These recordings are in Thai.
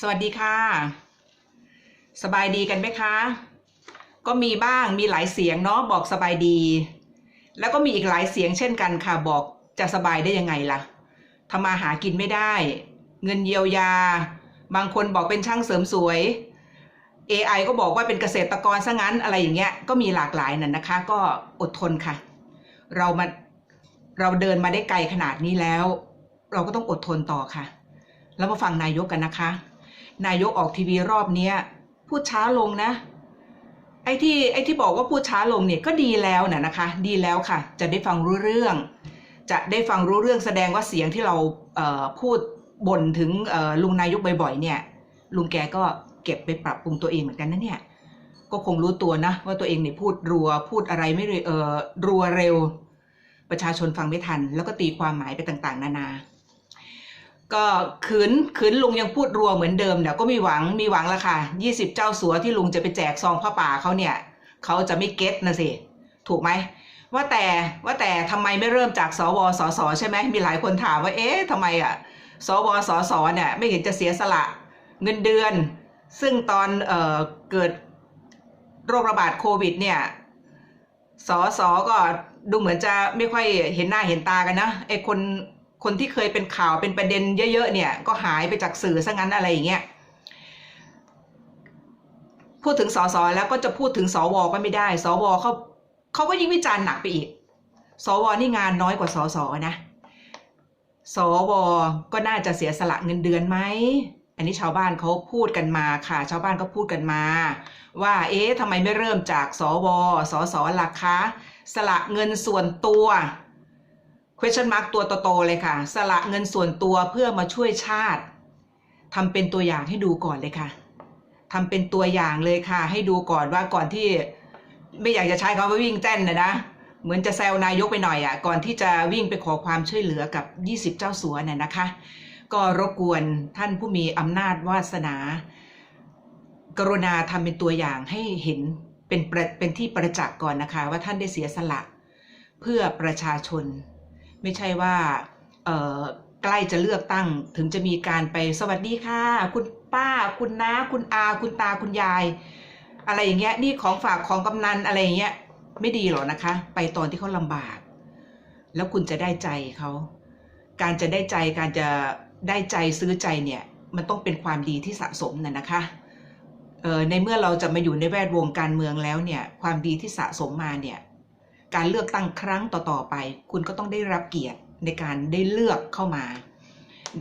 สวัสดีค่ะ สบายดีกันไหมคะ ก็มีบ้างมีหลายเสียงเนาะบอกสบายดี แล้วก็มีอีกหลายเสียงเช่นกันค่ะ บอกจะสบายได้ยังไงล่ะทำมาหากินไม่ได้ เงินเยียวยา บางคนบอกเป็นช่างเสริมสวย AI ก็บอกว่าเป็นเกษตรกรซะงั้นอะไรอย่างเงี้ยก็มีหลากหลายนั่นนะคะ ก็อดทนค่ะ เรามาเราเดินมาได้ไกลขนาดนี้แล้ว เราก็ต้องอดทนต่อค่ะ แล้วมาฟังนายกกันนะคะ นายกออกทีวีรอบเนี้ยพูดช้าลงนะ ไอ้ที่ไอ้ที่บอกว่าพูดช้าลงเนี่ยก็ดีแล้วนะนะคะ ดีแล้วค่ะ จะได้ฟังรู้เรื่อง จะได้ฟังรู้เรื่องแสดงว่าเสียงที่เราเพูดบ่นถึงลุงนายกบ่อยๆเนี่ยลุงแกก็เก็บไปปรับปรุงตัวเองเหมือนกันนะเนี่ยก็คงรู้ตัวนะ ว่าตัวเองเนี่ยพูดรัวพูดอะไรไม่เออรัวเร็ว ประชาชนฟังไม่ทัน แล้วก็ตีความหมายไปต่างๆ นานา ก็ขืนขืนลุงยังพูดรัวเหมือนเดิมเดี๋ยวก็มีหวังมีหวังละค่ะยี่สิบเจ้าสัวที่ลุงจะไปแจกซองผ้าป่าเขาเนี่ยเขาจะไม่เก็ตนะสิถูกไหมว่าแต่ว่าแต่ทำไมไม่เริ่มจากสวสสใช่ไหมมีหลายคนถามว่าเอ๊ะทำไมอะสวสสเนี่ยไม่เห็นจะเสียสละเงินเดือน ซึ่งตอนเอ่อเกิดโรคระบาดโควิดเนี่ยสสก็ดูเหมือนจะไม่ค่อยเห็นหน้าเห็นตากันนะไอ้คน คนที่เคยเป็นข่าวเป็นประเด็นเยอะๆเนี่ยก็หายไปจากสื่อซะงั้นอะไรอย่างเงี้ยพูดถึงสสแล้วก็จะพูดถึงสวก็ไม่ได้ สวเขาเขาก็ยิ่งวิจารณ์หนักไปอีก สวนี่งานน้อยกว่าสสนะ สวก็น่าจะเสียสละเงินเดือนไหมอันนี้ชาวบ้านเขาพูดกันมาค่ะ ชาวบ้านก็พูดกันมา ว่า เอ๊ะทำไมไม่เริ่มจากสวสสหลักคะ สละเงินส่วนตัว question mark ตัวโตๆเลยค่ะ สละเงินส่วนตัวเพื่อมาช่วยชาติทำเป็นตัวอย่างให้ดูก่อนเลยค่ะทำเป็นตัวอย่างเลยค่ะ ให้ดูก่อนว่าก่อนที่ไม่อยากจะใช้คำว่าวิ่งเต้นนะนะเหมือนจะแซวนายกไปหน่อยอะ่ะก่อนที่จะวิ่งไปขอความช่วยเหลือกับ 20 เจ้าสัวเนี่ยนะคะ ก็รบกวนท่านผู้มีอำนาจวาสนา กรุณาทำเป็นตัวอย่างให้เห็นเป็นเป็นที่ประจักษ์ก่อนนะคะ ว่าท่านได้เสียสละเพื่อประชาชน ไม่ใช่ว่าเใกล้จะเลือกตั้งถึงจะมีการไปสวัสดีค่ะ คุณป้า คุณน้า คุณอา คุณตาคุณยาย อะไรอย่างเงี้ยนี่ของฝากของกำนันอะไรอย่างเงี้ยไม่ดีหรอกนะคะ ไปตอนที่เขาลำบาก แล้วคุณจะได้ใจเขาการจะได้ใจการจะได้ใจซื้อใจเนี่ยมันต้องเป็นความดีที่สะสมน่ะนะคะในเมื่อเราจะมาอยู่ในแวดวงการเมืองแล้วเนี่ยความดีที่สะสมมาเนี่ย การเลือกตั้งครั้งต่อๆไป คุณก็ต้องได้รับเกียรติในการได้เลือกเข้ามา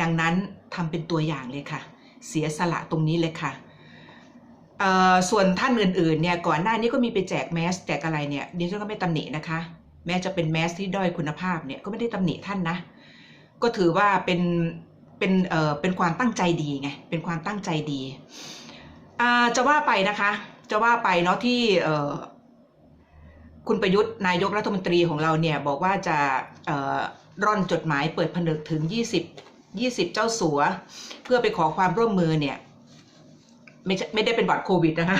ดังนั้นทำเป็นตัวอย่างเลยค่ะ เสียสละตรงนี้เลยค่ะส่วนท่านอื่นๆเนี่ยก่อนหน้านี้ก็มีไปแจกแมสแจกอะไรเนี่ยดิฉันก็ไม่ตำหนินะคะ แม้จะเป็นแมสที่ด้อยคุณภาพเนี่ยก็ไม่ได้ตำหนิท่านนะ ก็ถือว่าเป็นเป็นเอ่อเป็นความตั้งใจดีไงเป็นความตั้งใจดีจะว่าไปนะคะ จะว่าไปเนาะที่เอ่อ คุณประยุทธ์นายกรัฐมนตรีของเราเนี่ยบอกว่าจะร่อนจดหมายเปิดผนึกถึง 20 20 เจ้าสัว เพื่อไปขอความร่วมมือเนี่ยไม่ไม่ได้เป็นหวัดโควิดนะคะ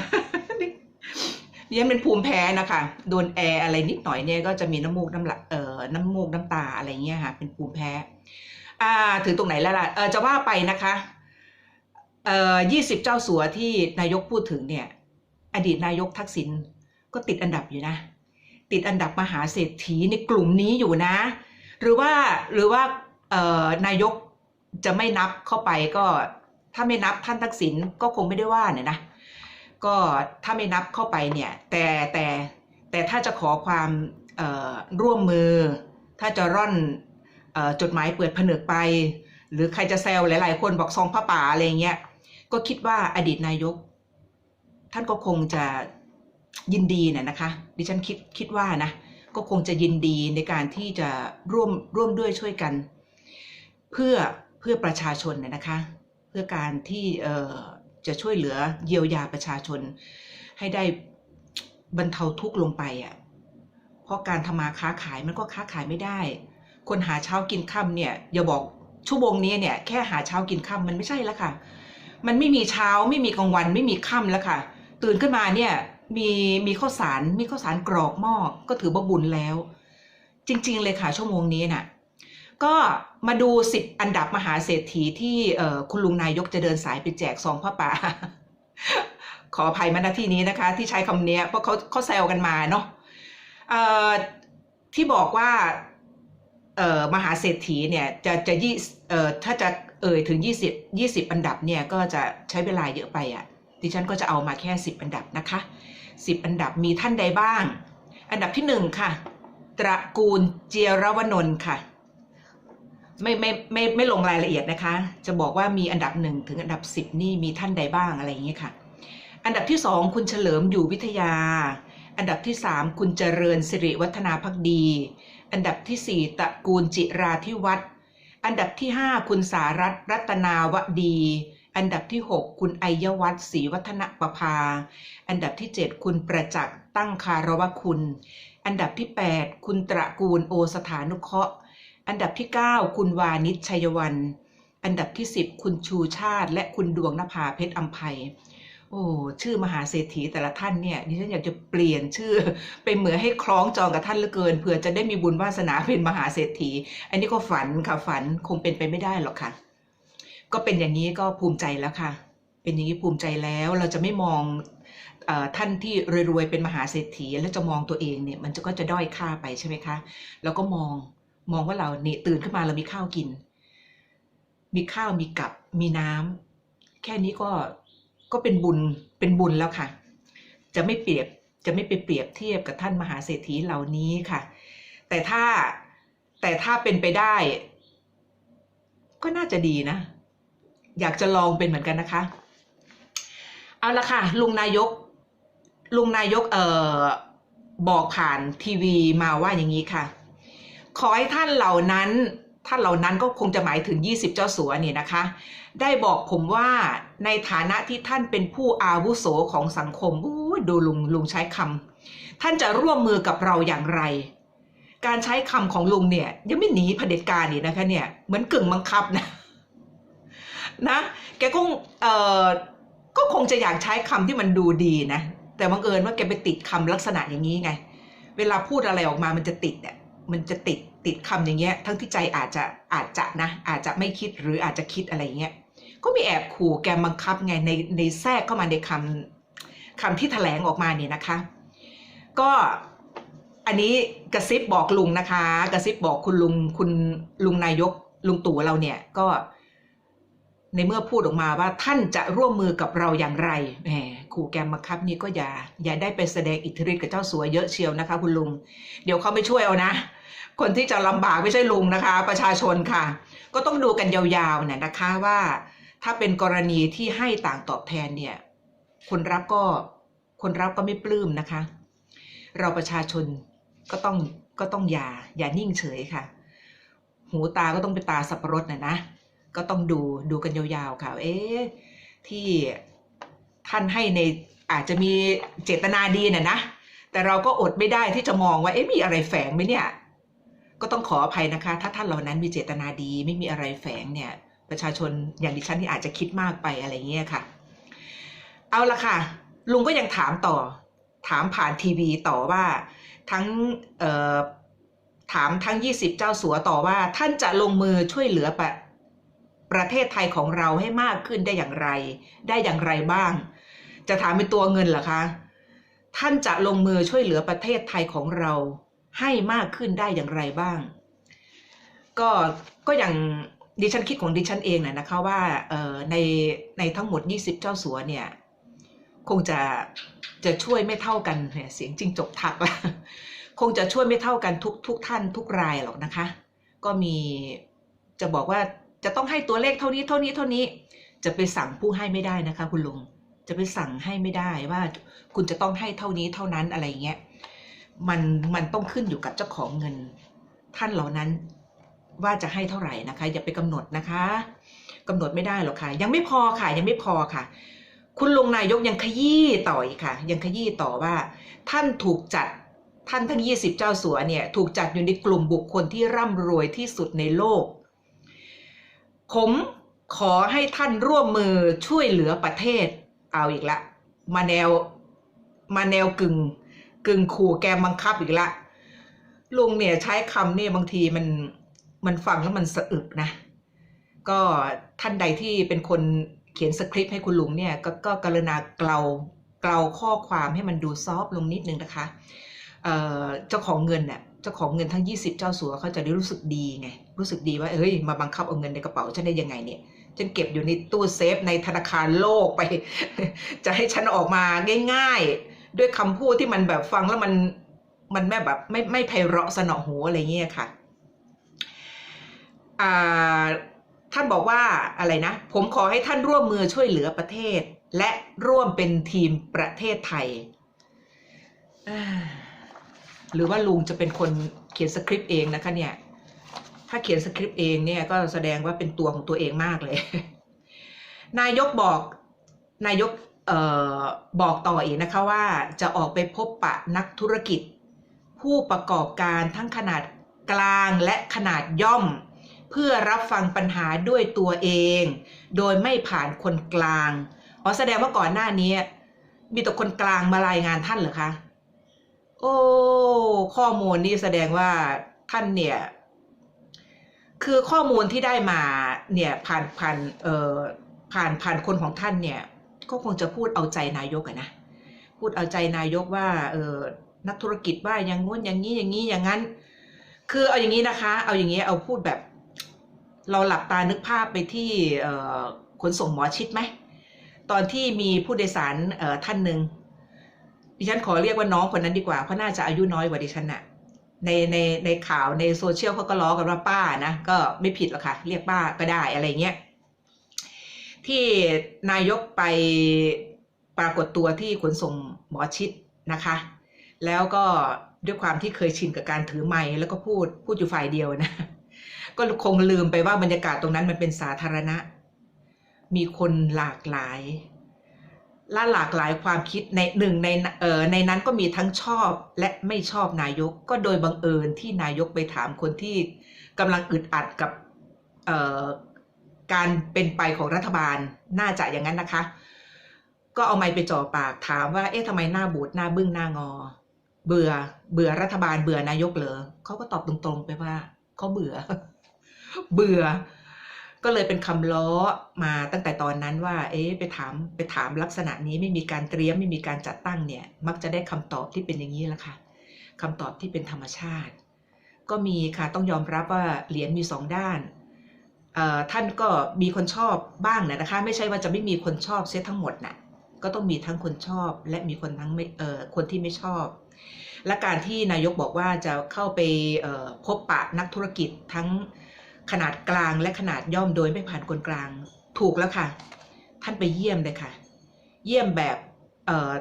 ยังเป็นภูมิแพ้นะคะโดนแอร์อะไรนิดหน่อยเนี่ยก็จะมีน้ำมูกน้ำละเอ่อน้ำมูกน้ำตาอะไรเงี้ยค่ะเป็นภูมิแพ้ อ่าถึงตรงไหนแล้วล่ะเออจะว่าไปนะคะเอ่อ20เจ้าสัวที่นายกพูดถึงเนี่ย อดีตนายกทักษิณก็ติดอันดับอยู่นะ ติดอันดับมหาเศรษฐีในกลุ่มนี้อยู่นะ หรือว่าหรือว่านายกจะไม่นับเข้าไปก็ถ้าไม่นับท่านทักษิณก็คงไม่ได้ว่าเนี่ยนะก็ถ้าไม่นับเข้าไปเนี่ยแต่แต่แต่ถ้าจะขอความร่วมมือ ถ้าจะร่อนจดหมายเปิดผนึกไป หรือใครจะแซวหลาย ๆ คนบอกซองผ้าป่าอะไรเงี้ยก็คิดว่าอดีตนายก ท่านก็คงจะ ยินดีเนี่ยนะคะ ดิฉันคิดคิดว่านะก็คงจะยินดีในการที่จะร่วมร่วมด้วยช่วยกัน เพื่อเพื่อประชาชนเนี่ยนะคะ เพื่อการที่เอ่อจะช่วยเหลือเยียวยาประชาชน ให้ได้บรรเทาทุกข์ลงไปอะเพราะการทำมาค้าขายมันก็ค้าขายไม่ได้ คนหาเช้ากินค่ำเนี่ยอย่าบอกชั่วโมงนี้เนี่ยแค่หาเช้ากินค่ำมันไม่ใช่แล้วค่ะ มันไม่มีเช้าไม่มีกลางวันไม่มีค่ำแล้วค่ะ ตื่นขึ้นมาเนี่ย มีมีข้าวสารมีข้าวสารกรอกหม้อก็ถือว่าบุญแล้ว จริง ๆ เลยค่ะชั่วโมงนี้น่ะก็มาดูสิบอันดับมหาเศรษฐีที่คุณลุงนายกจะเดินสายไปแจกซองผ้าป่า ขออภัยมาณที่นี้นะคะ ที่ใช้คำเนี้ยเพราะเขาเขาแซวกันมาเนาะที่บอกว่ามหาเศรษฐีเนี่ยจะจะยี่ถ้าจะเอ่ยถึง 20 20 อันดับเนี่ยก็จะใช้เวลาเยอะไปอะดิฉันก็จะเอามาแค่ 10 อันดับนะคะ 10 อันดับมีท่านใดบ้าง อันดับที่หนึ่งค่ะ ตระกูลเจียรวนนท์ค่ะ ไม่ไม่ไม่ไม่ลงรายละเอียดนะคะ จะบอกว่ามีอันดับหนึ่งถึงอันดับสิบนี่มีท่านใดบ้างอะไรอย่างเงี้ยค่ะ อันดับที่สองคุณเฉลิมอยู่วิทยา อันดับที่สามคุณเจริญสิริวัฒนาพักดี อันดับที่สี่ตระกูลจิราธิวัฒน์อันดับที่ห้าคุณสารัตรัตนาวดี อันดับที่หกคุณไอยวัฒน์ศรีวัฒนประภา อันดับที่เจ็ดคุณประจักษ์ตั้งคารวคุณ อันดับที่ 8 คุณตระกูลโอสถานุเคราะห์ อันดับที่ 9 คุณวานิชชัยวัน อันดับที่ 10 คุณชูชาติ และคุณดวงนภาเพชรอัมภัยโอ้ชื่อมหาเศรษฐีแต่ละท่านเนี่ยดิฉันอยากจะเปลี่ยนชื่อไปเหมือนให้คล้องจองกับท่านเหลือเกินเผื่อจะได้มีบุญวาสนาเป็นมหาเศรษฐี อันนี้ก็ฝันค่ะฝันคงเป็นไปไม่ได้หรอกค่ะ ก็เป็นอย่างนี้ก็ภูมิใจแล้วค่ะ เป็นอย่างนี้ภูมิใจแล้วเราจะไม่มองอท่านที่รวยๆเป็นมหาเศรษฐี แล้วจะมองตัวเองเนี่ยมันจะก็จะด้อยค่าไปใช่ไหมคะแล้วก็มองมองว่าเราเนี่ยตื่นขึ้นมาเรามีข้าวกิน มีข้าวมีกับมีน้ำแค่นี้ก็ก็เป็นบุญเป็นบุญแล้วค่ะ จะไม่เปรียบจะไม่ไปเปรียบเทียบกับท่านมหาเศรษฐีเหล่านี้ค่ะ แต่ถ้าแต่ถ้าเป็นไปได้ ก็น่าจะดีนะ อยากจะลองเป็นเหมือนกันนะคะ เอาละค่ะ ลุงนายก ลุงนายกเอ่อบอกผ่านทีวีมาว่าอย่างนี้ค่ะ ขอให้ท่านเหล่านั้น ท่านเหล่านั้นก็คงจะหมายถึง 20 เจ้าสัวนี่นะคะ ได้บอกผมว่าในฐานะที่ท่านเป็นผู้อาวุโสของสังคมอู้ดูลุงลุงใช้คำท่านจะร่วมมือกับเราอย่างไร การใช้คำของลุงเนี่ย ยังไม่หนีเผด็จการนี่นะคะเนี่ย เหมือนกึ่งบังคับนะ นะแกคงเออก็คงจะอยากใช้คำที่มันดูดีนะ แต่บังเอิญว่าแกไปติดคำลักษณะอย่างนี้ไง เวลาพูดอะไรออกมามันจะติดอะมันจะติดติดคำอย่างเงี้ย ทั้งที่ใจอาจจะอาจจะนะ อาจจะไม่คิดหรืออาจจะคิดอะไรเงี้ยก็มีแอบขู่แกบังคับไงในในแทรกเข้ามาในคำคำที่แถลงออกมาเนี่ยนะคะ ก็อันนี้กระซิบบอกลุงนะคะ กระซิบบอกคุณลุงคุณลุงนายกลุงตู่เราเนี่ยก็ ในเมื่อพูดออกมาว่าท่านจะร่วมมือกับเราอย่างไรแหมขู่แกมบังคับนี่ก็อย่า อย่าได้ไปแสดงอิทธิฤทธิ์กับเจ้าสัวเยอะเชียวนะคะ คุณลุง เดี๋ยวเขาไม่ช่วยเอานะ คนที่จะลำบากไม่ใช่ลุงนะคะ ประชาชนค่ะ ก็ต้องดูกันยาวๆเนี่ยนะคะว่า ถ้าเป็นกรณีที่ให้ต่างตอบแทนเนี่ยคนรับก็คนรับก็ไม่ปลื้มนะคะ เราประชาชนก็ต้องก็ต้องอย่าอย่านิ่งเฉยค่ะ หูตาก็ต้องเป็นตาสับปะรดน่ะนะ ก็ต้องดูดูกันยาวๆค่ะ เอ๊ะที่ท่านให้ในอาจจะมีเจตนาดีน่ะนะ แต่เราก็อดไม่ได้ที่จะมองว่าเอ๊ะมีอะไรแฝงไหมเนี่ย ก็ต้องขออภัยนะคะ ถ้าท่านเหล่านั้นมีเจตนาดี ไม่มีอะไรแฝงเนี่ย ประชาชนอย่างดิฉันที่อาจจะคิดมากไปอะไรเงี้ยค่ะ เอาละค่ะ ลุงก็ยังถามต่อ ถามผ่านทีวีต่อว่าทั้งถามทั้ง 20 เจ้าสัวต่อว่าท่านจะลงมือช่วยเหลือประ ประเทศไทยของเราให้มากขึ้นได้อย่างไร ได้อย่างไรบ้าง จะถามเป็นตัวเงินเหรอคะ ท่านจะลงมือช่วยเหลือประเทศไทยของเรา ให้มากขึ้นได้อย่างไรบ้าง ก็ก็อย่างดิฉันคิดของดิฉันเองนะนะคะว่าในในทั้งหมด 20 เจ้าสัวเนี่ยคงจะจะช่วยไม่เท่ากันเนี่ยเสียงจริงจกทักละคงจะช่วยไม่เท่ากันทุกทุกท่านทุกรายหรอกนะคะ ก็มีจะบอกว่า จะต้องให้ตัวเลขเท่านี้เท่านี้เท่านี้ จะไปสั่งผู้ให้ไม่ได้นะคะ คุณลุง จะไปสั่งให้ไม่ได้ว่า คุณจะต้องให้เท่านี้เท่านั้นอะไรเงี้ย มันมันต้องขึ้นอยู่กับเจ้าของเงิน ท่านเหล่านั้นว่าจะให้เท่าไหร่นะคะ อย่าไปกำหนดนะคะกำหนดไม่ได้หรอกค่ะ ยังไม่พอค่ะ ยังไม่พอค่ะ คุณลุงนายกยังขยี้ต่ออีกค่ะ ยังขยี้ต่อว่า ท่านถูกจัดท่านทั้ง 20 เจ้าสัวเนี่ย ถูกจัดอยู่ในกลุ่มบุคคลที่ร่ำรวยที่สุดในโลก ผมขอให้ท่านร่วมมือช่วยเหลือประเทศ เอาอีกละ มาแนวมาแนวกึ่งกึ่งขู่แกมบังคับอีกละลุงเนี่ยใช้คำเนี่ยบางทีมันมันฟังแล้วมันสะอึกนะ ก็ท่านใดที่เป็นคนเขียนสคริปต์ให้คุณลุงเนี่ยก็ก็กรุณาเกลาเกลาข้อความให้มันดูซอฟลงนิดนึงนะคะเจ้าของเงินเนี่ยเจ้าของเงินทั้ง 20 เจ้าสัวเขาจะได้รู้สึกดีไง รู้สึกดีว่าเอ้ยมาบังคับเอาเงินในกระเป๋าฉันได้ยังไงเนี่ยฉันเก็บอยู่ในตู้เซฟในธนาคารโลกไป จะให้ฉันออกมาง่าย ๆ ด้วยคำพูดที่มันแบบฟังแล้วมันมันแม่แบบไม่ไม่ไพเราะสนอหูอะไรเงี้ยค่ะอ่าท่านบอกว่าอะไรนะ ผมขอให้ท่านร่วมมือช่วยเหลือประเทศ และร่วมเป็นทีมประเทศไทย หรือว่าลุงจะเป็นคนเขียนสคริปต์เองนะคะเนี่ย ถ้าเขียนสคริปต์เองเนี่ยก็แสดงว่าเป็นตัวของตัวเองมากเลย นายกบอกนายกเอ่อบอกต่ออีกนะคะว่าจะออกไปพบปะนักธุรกิจ ผู้ประกอบการทั้งขนาดกลางและขนาดย่อม เพื่อรับฟังปัญหาด้วยตัวเอง โดยไม่ผ่านคนกลางอ๋อแสดงว่าก่อนหน้านี้ มีแต่คนกลางมารายงานท่านเหรอคะ โอ้ ข้อมูลนี่แสดงว่าท่านเนี่ย คือข้อมูลที่ได้มาเนี่ยผ่านผ่านเอ่อผ่านผ่านคนของท่านเนี่ยก็คงจะพูดเอาใจนายกอะนะพูดเอาใจนายกว่าเออนักธุรกิจว่าอย่างงู้นอย่างนี้อย่างนี้อย่างนั้น คือเอาอย่างนี้นะคะ เอาอย่างนี้เอาพูดแบบ เราหลับตานึกภาพไปที่เอ่อขนส่งหมอชิดไหมตอนที่มีผู้โดยสารเอ่อท่านหนึ่งดิฉันขอเรียกว่าน้องคนนั้นดีกว่าเพราะน่าจะอายุน้อยกว่าดิฉันน่ะ ในในในข่าวในโซเชียลเขาก็ล้อกันว่าป้านะก็ไม่ผิดหรอกค่ะ เรียกป้าก็ได้อะไรเงี้ยที่นายกไปปรากฏตัวที่ขนส่งหมอชิดนะคะ แล้วก็ด้วยความที่เคยชินกับการถือไมค์แล้วก็พูดพูดอยู่ฝ่ายเดียวนะ ก็คงลืมไปว่าบรรยากาศตรงนั้นมันเป็นสาธารณะ มีคนหลากหลาย และหลากหลายความคิดในหนึ่งในเอ่อในนั้นก็มีทั้งชอบและไม่ชอบนายกก็โดยบังเอิญที่นายกไปถามคนที่กำลังอึดอัดกับเอ่อการเป็นไปของรัฐบาลน่าจะอย่างนั้นนะคะ ก็เอาไมค์ไปจ่อปากถามว่าเอ๊ะทำไมหน้าบูดหน้าบึ้งหน้างอ เบื่อเบื่อรัฐบาลเบื่อนายกเหรอเขาก็ตอบตรงๆไปว่าเขาเบื่อ เบื่อ ก็เลยเป็นคำล้อมาตั้งแต่ตอนนั้นว่า เอ๊ะไปถามไปถามลักษณะนี้ไม่มีการเตรียมไม่มีการจัดตั้งเนี่ย มักจะได้คำตอบที่เป็นอย่างนี้ละค่ะคำตอบที่เป็นธรรมชาติ ก็มีค่ะต้องยอมรับว่าเหรียญมีสองด้านท่านก็มีคนชอบบ้างนะนะคะ ไม่ใช่ว่าจะไม่มีคนชอบเสียทั้งหมดน่ะก็ต้องมีทั้งคนชอบและมีคนทั้งไม่เอ่อคนที่ไม่ชอบ และการที่นายกบอกว่าจะเข้าไปพบปะนักธุรกิจทั้ง ขนาดกลางและขนาดย่อมโดยไม่ผ่านคนกลาง ถูกแล้วค่ะ ท่านไปเยี่ยมเลยค่ะ เยี่ยมแบบเอ่อ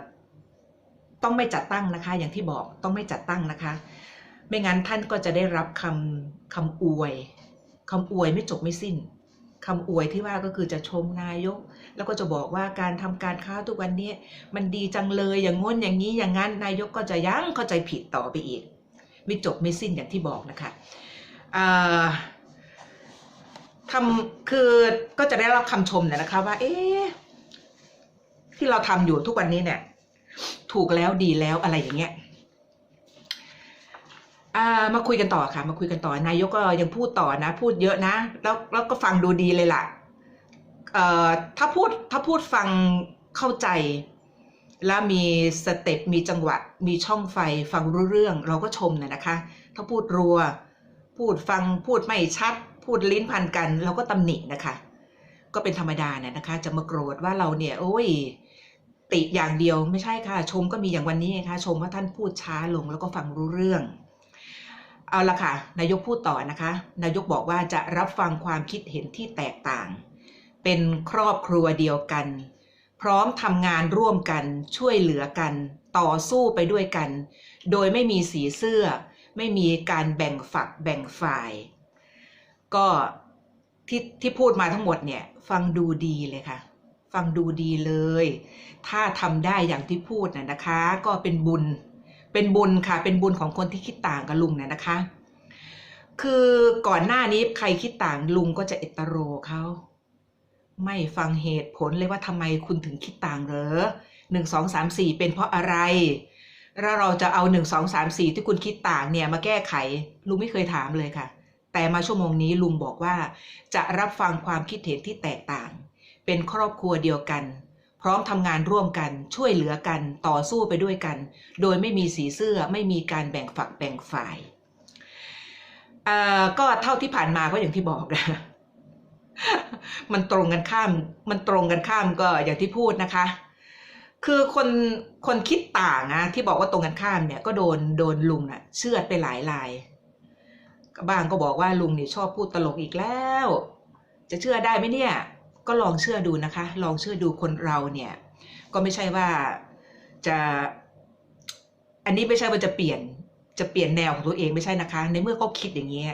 ต้องไม่จัดตั้งนะคะ อย่างที่บอกต้องไม่จัดตั้งนะคะ ไม่งั้นท่านก็จะได้รับคำคำอวยคำอวยไม่จบไม่สิ้นคำอวยที่ว่าก็คือจะชมนายก แล้วก็จะบอกว่าการทำการค้าทุกวันนี้มันดีจังเลยอย่างง้นอย่างนี้อย่างนั้นนายกก็จะยั้งเข้าใจผิดต่อไปอีก ไม่จบไม่สิ้นอย่างที่บอกนะคะอ่า ทำคือก็จะได้รับคำชมเนี่ยนะคะ ว่า เอ๊ะที่เราทำอยู่ทุกวันนี้เนี่ย ถูกแล้วดีแล้วอะไรอย่างเงี้ยอ่ามาคุยกันต่อค่ะ มาคุยกันต่อนายกก็ยังพูดต่อนะ พูดเยอะนะ แล้วแล้วก็ฟังดูดีเลยล่ะเอ่อถ้าพูดถ้าพูดฟังเข้าใจ แล้วมีสเต็ปมีจังหวะ มีช่องไฟฟังรู้เรื่อง เราก็ชมน่ะนะคะ ถ้าพูดรัว พูดฟังพูดไม่ชัด พูดลิ้นพันกันเราก็ตำหนินะคะ ก็เป็นธรรมดาเนี่ยนะคะ จะมาโกรธว่าเราเนี่ย โอ้ย ติอย่างเดียวไม่ใช่ค่ะ ชมก็มีอย่างวันนี้ไงคะ ชมว่าท่านพูดช้าลงแล้วก็ฟังรู้เรื่อง เอาละค่ะ นายกพูดต่อนะคะ นายกบอกว่าจะรับฟังความคิดเห็นที่แตกต่าง เป็นครอบครัวเดียวกัน พร้อมทำงานร่วมกันช่วยเหลือกัน ต่อสู้ไปด้วยกัน โดยไม่มีสีเสื้อ ไม่มีการแบ่งฝักแบ่งฝ่าย ก็ที่ที่พูดมาทั้งหมดเนี่ย ฟังดูดีเลยค่ะ ฟังดูดีเลย ถ้าทำได้อย่างที่พูดน่ะนะคะ ก็เป็นบุญ เป็นบุญค่ะ เป็นบุญของคนที่คิดต่างกับลุงเนี่ยนะคะ คือก่อนหน้านี้ใครคิดต่างลุงก็จะเอตโรเขาไม่ฟังเหตุผลเลยว่าทำไมคุณถึงคิดต่างเหรอหนึ่งสองสามสี่เป็นเพราะอะไร แล้วเราจะเอาหนึ่งสองสามสี่ที่คุณคิดต่างเนี่ยมาแก้ไขลุงไม่เคยถามเลยค่ะ แต่มาชั่วโมงนี้ลุงบอกว่า จะรับฟังความคิดเห็นที่แตกต่าง เป็นครอบครัวเดียวกัน พร้อมทำงานร่วมกันช่วยเหลือกันต่อสู้ไปด้วยกัน โดยไม่มีสีเสื้อไม่มีการแบ่งฝักแบ่งฝ่ายอ่อก็เท่าที่ผ่านมาก็อย่างที่บอกนะมันตรงกันข้าม มันตรงกันข้ามก็อย่างที่พูดนะคะ คือคนคนคิดต่างนะที่บอกว่าตรงกันข้ามเนี่ยก็โดนโดนลุงน่ะเชื่อดไปหลายรายบางก็บอกว่าลุงเนี่ยชอบพูดตลกอีกแล้ว จะเชื่อได้ไหมเนี่ย ก็ลองเชื่อดูนะคะ ลองเชื่อดูคนเราเนี่ย ก็ไม่ใช่ว่าจะ อันนี้ไม่ใช่ว่าจะเปลี่ยนจะเปลี่ยนแนวของตัวเองไม่ใช่นะคะ ในเมื่อเขาคิดอย่างนี้ย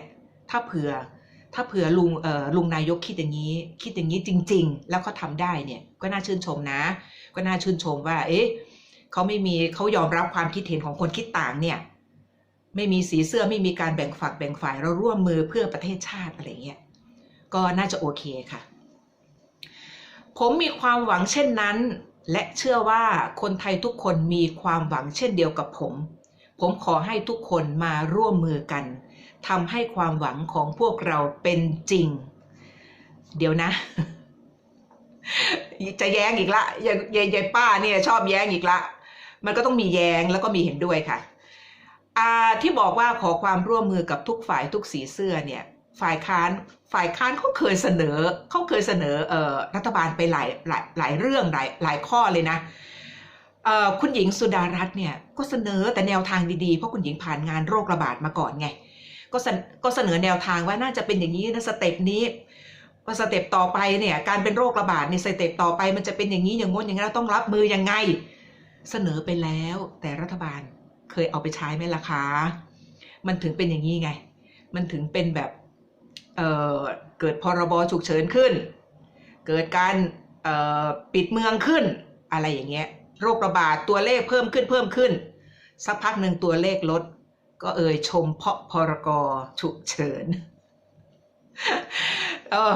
ถ้าเผื่อถ้าเผื่อลุงเอ่อลุงนายกคิดอย่างนี้ คิดอย่างนี้จริง ๆ แล้วเขาทำได้เนี่ยก็น่าชื่นชมนะ ก็น่าชื่นชมว่า เอ๊ะเขาไม่มีเขายอมรับความคิดเห็นของคนคิดต่างเนี่ย ไม่มีสีเสื้อไม่มีการแบ่งฝักแบ่งฝ่ายเราร่วมมือเพื่อประเทศชาติอะไรเงี้ยก็น่าจะโอเคค่ะ ผมมีความหวังเช่นนั้น และเชื่อว่าคนไทยทุกคนมีความหวังเช่นเดียวกับผม ผมขอให้ทุกคนมาร่วมมือกันทำให้ความหวังของพวกเราเป็นจริง เดี๋ยวนะ จะแย้งอีกละยายยายยายป้าเนี่ยชอบแย้งอีกละ มันก็ต้องมีแย้งแล้วก็มีเห็นด้วยค่ะที่บอกว่าขอความร่วมมือกับทุกฝ่ายทุกสีเสื้อเนี่ยฝ่ายค้านฝ่ายค้านเขาเคยเสนอเขาเคยเสนอออรัฐบาลไปหลายหลายหลายเรื่องหลายหลายข้อเลยนะคุณหญิงสุดารัตน์เนี่ยก็เสนอแต่แนวทางดีๆ เพราะคุณหญิงผ่านงานโรคระบาดมาก่อนไง ก็เสนก็เสนอแนวทางว่าน่าจะเป็นอย่างนี้นะสเต็ปนี้ พอสเต็ปต่อไปเนี่ยการเป็นโรคระบาดในสเต็ปต่อไปมันจะเป็นอย่างนี้อย่างง้นอย่างนั้เราต้องรับมือยังไง เสนอไปแล้ว แต่รัฐบาลเคยเอาไปใช้ไหมล่ะคะมันถึงเป็นอย่างนี้ไง มันถึงเป็นแบบเเกิดพรบฉุกเฉินขึ้น เกิดการปิดเมืองขึ้นอะไรอย่างเงี้ยโรคระบาดตัวเลขเพิ่มขึ้นเพิ่มขึ้น สักพักหนึ่งตัวเลขลด ก็เอ่ยชมเพาะพรกฉุกเฉินเออ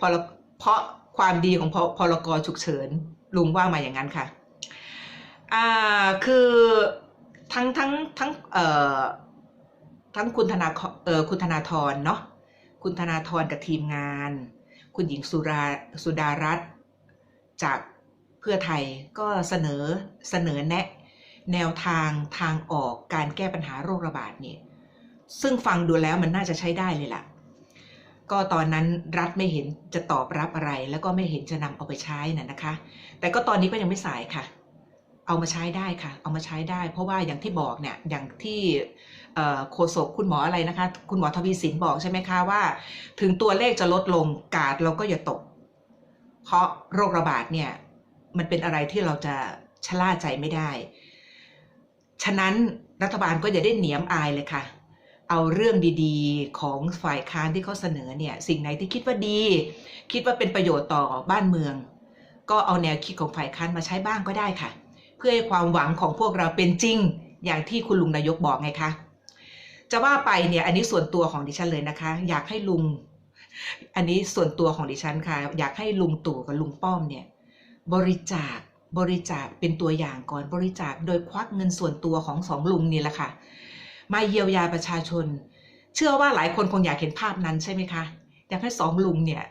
พรเพราะความดีของพพรกฉุกเฉินลุงว่ามาอย่างนั้นค่ะอ่าคือทั้งทั้งทั้งเอ่อทั้งคุณธนาเอ่อคุณธนาธรเนาะคุณธนาธรกับทีมงาน คุณหญิงสุราสุดารัตน์จากเพื่อไทยก็เสนอเสนอแนะแนวทางทางออกการแก้ปัญหาโรคระบาดเนี่ยซึ่งฟังดูแล้วมันน่าจะใช้ได้เลยล่ะ ก็ตอนนั้นรัฐไม่เห็นจะตอบรับอะไร แล้วก็ไม่เห็นจะนำเอาไปใช้น่ะนะคะ แต่ก็ตอนนี้ก็ยังไม่สายค่ะ เอามาใช้ได้ค่ะ เอามาใช้ได้ เพราะว่าอย่างที่บอกเนี่ยอย่างที่โฆษกคุณหมออะไรนะคะ คุณหมอทวีสินบอกใช่ไหมคะว่า ถึงตัวเลขจะลดลงกาดเราก็อย่าตก เพราะโรคระบาดเนี่ยมันเป็นอะไรที่เราจะชะล่าใจไม่ได้ ฉะนั้นรัฐบาลก็อย่าได้เหนียมอายเลยค่ะ เอาเรื่องดีๆ ของฝ่ายค้านที่เขาเสนอเนี่ยสิ่งไหนที่คิดว่าดี คิดว่าเป็นประโยชน์ต่อบ้านเมือง ก็เอาแนวคิดของฝ่ายค้านมาใช้บ้างก็ได้ค่ะ เพื่อให้ความหวังของพวกเราเป็นจริง อย่างที่คุณลุงนายกบอกไงคะจะว่าไปเนี่ยอันนี้ส่วนตัวของดิฉันเลยนะคะ อยากให้ลุง อันนี้ส่วนตัวของดิฉันค่ะ อยากให้ลุงตู่กับลุงป้อมเนี่ยบริจาคบริจาคเป็นตัวอย่างก่อนบริจาคโดยควักเงินส่วนตัวของสองลุงนี่แหละค่ะ มาเยียวยาประชาชน เชื่อว่าหลายคนคงอยากเห็นภาพนั้นใช่ไหมคะอยากให้สองลุงเนี่ย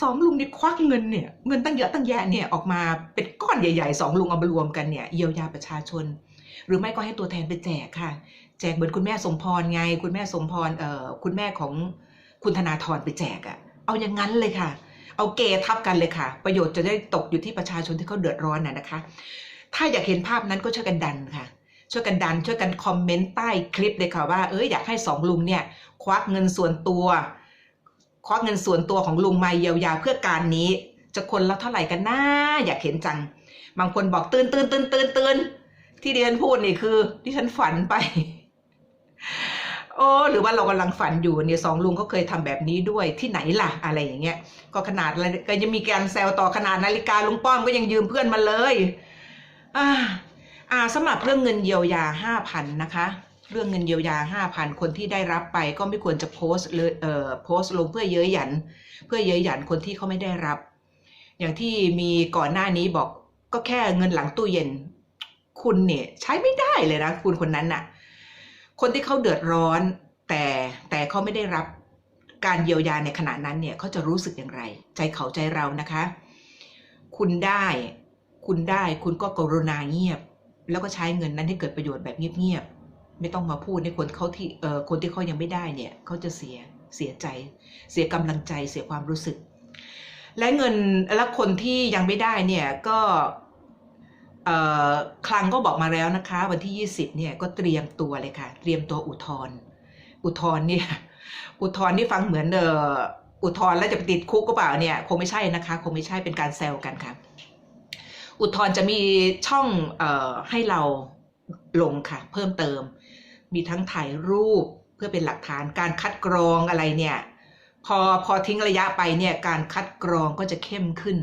สองลุงนี่ควักเงินเนี่ยเงินตั้งเยอะตั้งแยะเนี่ยออกมาเป็นก้อนใหญ่ๆสองลุงเอามารวมกันเนี่ยเยียวยาประชาชน หรือไม่ก็ให้ตัวแทนไปแจกค่ะ แจกเหมือนคุณแม่สมพรไง คุณแม่สมพรเอ่อคุณแม่ของคุณธนาธรไปแจกอะ่ะเอาอย่างนั้นเลยค่ะ เอาเกทับกันเลยค่ะ ประโยชน์จะได้ตกอยู่ที่ประชาชนที่เขาเดือดร้อนน่ะนะคะ ถ้าอยากเห็นภาพนั้นก็ช่วยกันดันค่ะ ช่วยกันดัน ช่วยกันคอมเมนต์ใต้คลิปเลยค่ะว่าเอ้ยอยากให้สองลุงเนี่ย ควักเงินส่วนตัว ควักเงินส่วนตัวของลุงมาเยียวยาเพื่อการนี้ จะคนละเท่าไหร่กันนะอยากเห็นจัง บางคนบอกตื่นตื่นตื่นตื่นตื่นที่เดิฉันพูดนี่คือที่ฉันฝันไป โอ้หรือว่าเรากำลังฝันอยู่เนี่ยสองลุงก็เคยทำแบบนี้ด้วยที่ไหนล่ะอะไรอย่างเงี้ย ก็ขนาดอะไรก็ยังมีการแซวต่อขนาดนาฬิกาลุงป้อมก็ยังยืมเพื่อนมาเลยอ่า อ่าสำหรับเรื่องเงินเยียวยาห้าพันนะคะ เรื่องเงินเยียวยาห้าพันคนที่ได้รับไปก็ไม่ควรจะโพสต์เลยเอ่อโพสต์ลงเพื่อเย้ยหยัน เพื่อเย้ยหยันคนที่เขาไม่ได้รับ อย่างที่มีก่อนหน้านี้บอกก็แค่เงินหลังตู้เย็น คุณเนี่ยใช้ไม่ได้เลยนะคุณคนนั้นน่ะ คนที่เขาเดือดร้อนแต่แต่เขาไม่ได้รับการเยียวยาในขณะนั้นเนี่ยเขาจะรู้สึกอย่างไร ใจเขาใจเรานะคะ คุณได้ คุณได้คุณก็กรุณาเงียบ แล้วก็ใช้เงินนั้นให้เกิดประโยชน์แบบเงียบๆไม่ต้องมาพูดในคนเขาที่เอ่อคนที่เขายังไม่ได้เนี่ยเขาจะเสียเสียใจ เสียกำลังใจเสียความรู้สึก และเงินและคนที่ยังไม่ได้เนี่ยก็เอ่อคลังก็บอกมาแล้วนะคะ วันที่ 20เนี่ยก็เตรียมตัวเลยค่ะ เตรียมตัวอุทธรณ์อุทธรณ์เนี่ยอุทธรณ์ที่ฟังเหมือนเอออุทธรณ์แล้วจะไปติดคุกก็เปล่าเนี่ยคงไม่ใช่นะคะ คงไม่ใช่เป็นการแซวกันค่ะ อุทธรณ์จะมีช่องออให้เราลงค่ะ เพิ่มเติม มีทั้งถ่ายรูปเพื่อเป็นหลักฐานการคัดกรองอะไรเนี่ยพอพอทิ้งระยะไปเนี่ยการคัดกรองก็จะเข้มขึ้น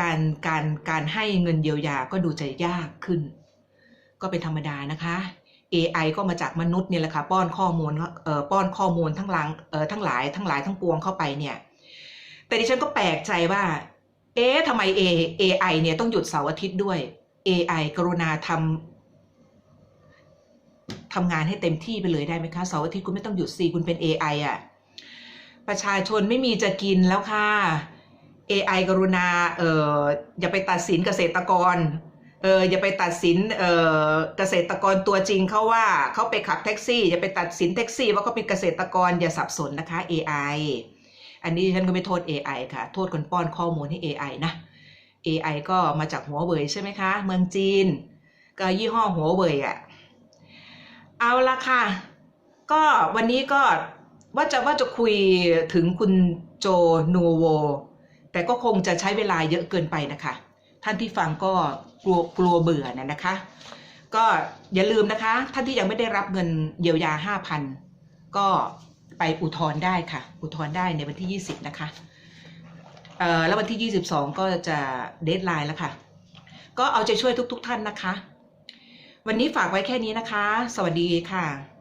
การการการให้เงินเยียวยาก็ดูจะยากขึ้น ก็เป็นธรรมดานะคะ AI ก็มาจากมนุษย์เนี่ยแหละค่ะป้อนข้อมูลเอ่อป้อนข้อมูลทั้งหลังเอ่อทั้งหลายทั้งหลายทั้งปวงเข้าไปเนี่ย แต่ดิฉันก็แปลกใจว่า เอ๊ะทำไม A AI เนี่ยต้องหยุดเสาร์อาทิตย์ด้วย AI กรุณาทำทำงานให้เต็มที่ไปเลยได้ไหมคะเสาร์อาทิตย์คุณไม่ต้องหยุดสิคุณเป็น AI อะประชาชนไม่มีจะกินแล้วค่ะ AI กรุณาเอออย่าไปตัดสินเกษตรกรเอออย่าไปตัดสินเออเกษตรกรตัวจริงเขาว่าเขาไปขับแท็กซี่ อย่าไปตัดสินแท็กซี่ว่าเขาเป็นเกษตรกรอย่าสับสนนะคะ AI อันนี้ฉันก็ไม่โทษ AI ค่ะ โทษคนป้อนข้อมูลให้ AI นะ AI ก็มาจากหัวเว่ยใช่ไหมคะ เมืองจีน ก็ยี่ห้อหัวเว่ยอะเอาละค่ะ ก็วันนี้ก็ว่าจะว่าจะคุยถึงคุณโจนูโว แต่ก็คงจะใช้เวลาเยอะเกินไปนะคะ ท่านที่ฟังก็กลัวกลัวเบื่อนะนะคะ ก็อย่าลืมนะคะ ท่านที่ยังไม่ได้รับเงินเยียวยา 5,000 ก็ ไปอุทธรณ์ได้ค่ะ อุทธรณ์ได้ในวันที่ 20 นะคะแล้ววันที่ 22 ก็จะเดทไลน์แล้วค่ะ ก็เอาใจช่วยทุก ๆ ท่านนะคะ วันนี้ฝากไว้แค่นี้นะคะ สวัสดีค่ะ